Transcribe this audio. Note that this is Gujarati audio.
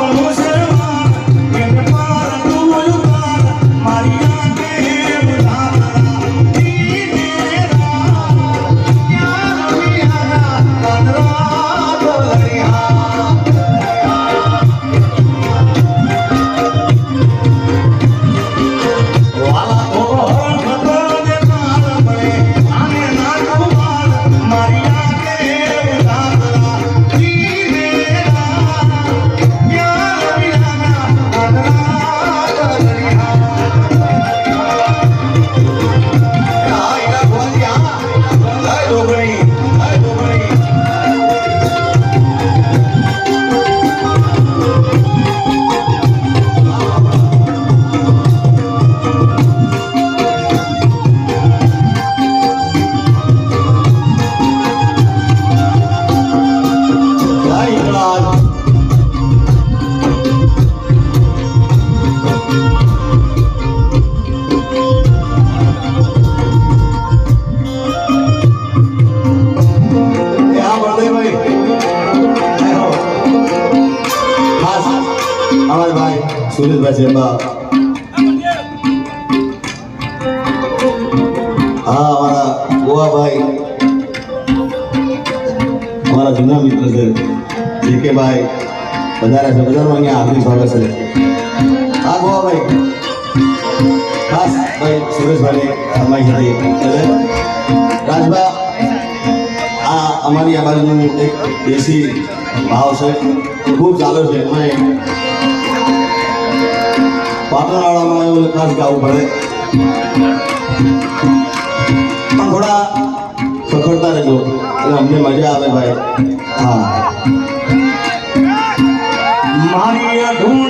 com a luz અમારા ભાઈ, સુરેશભાઈ બા હા, અમારા ગોવાભાઈ. અમારા જૂના મિત્ર છે જે કે ભાઈ વધારે છે, બધાનું અહીંયા હાર્દિક સ્વાગત છે. હા, ગોવાભાઈ. ખાસ ભાઈ સુરેશભાઈ ફરમાઈ હતી એટલે રાજભા, આ અમારી આ બાજુનું એક દેશી ભાવ છે, ખૂબ ચાલે છે એમાં પાટણવાળામાં એવું ખાસ ગાવું પડે. પણ થોડા સફળતા રહેજો. એટલે અમને મજા આવે ભાઈ. હા. મારી ધૂણીનો